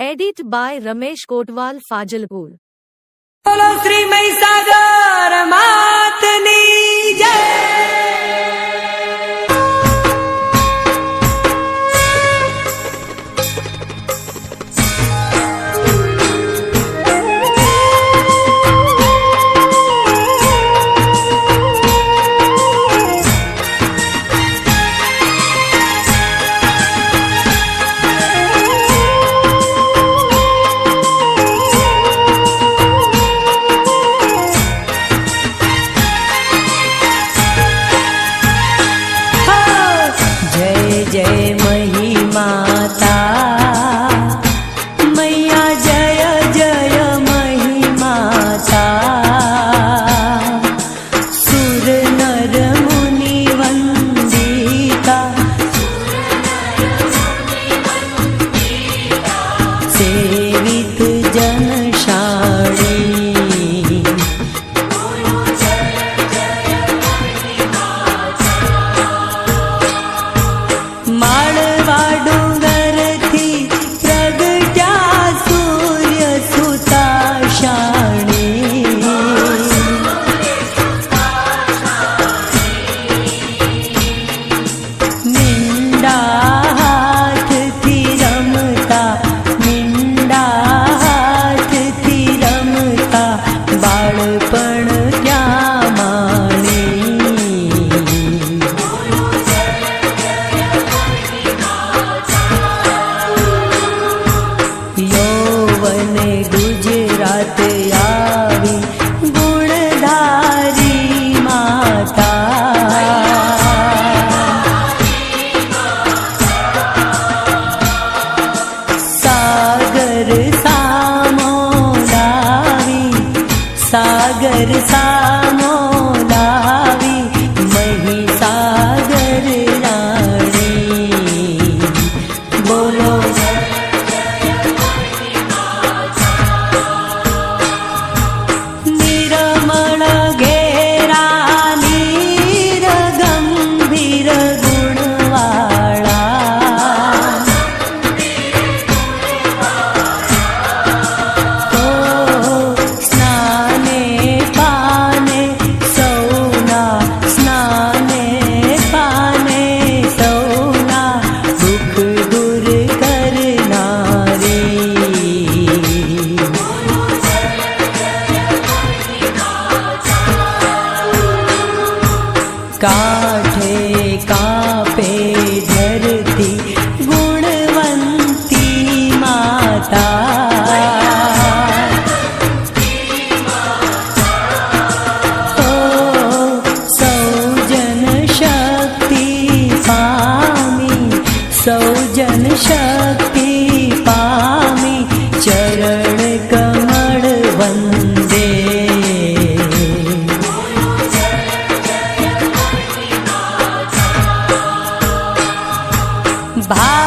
Edit by Ramesh Kotwal Fajalpur Shri Mahisagar Sagar ভাই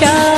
deixar.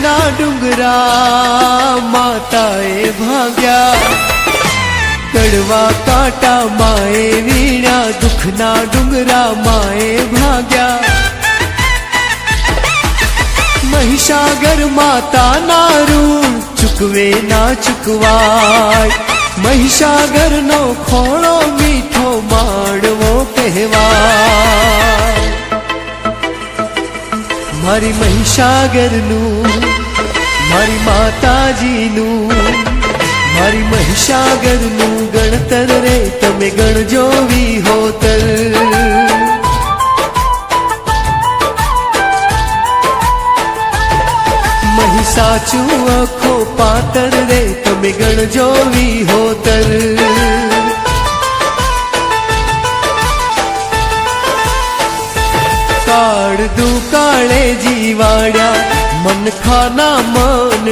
દુઃખના ડુંગરા માતાએ ભાગ્યા. કડવા કાંટા માએ વીણા દુઃખના ડુંગરા માએ ભાગ્યા. મહિષાગર માતાના ઋણ ચૂકવે ના ચૂકવાય. મહિષાગર નો ખોળો મીઠો માડવો કહેવાય. મારી મહિષાગરનું મારી માતાજીનું, મારી મહિષાગરનું ગણતર રે, તમે ગણજો વિહોતર સાચું આખો પાતર રે, તમે ગણજો વિહોતર કાળ દુકાળે જીવાડ્યા খানা মন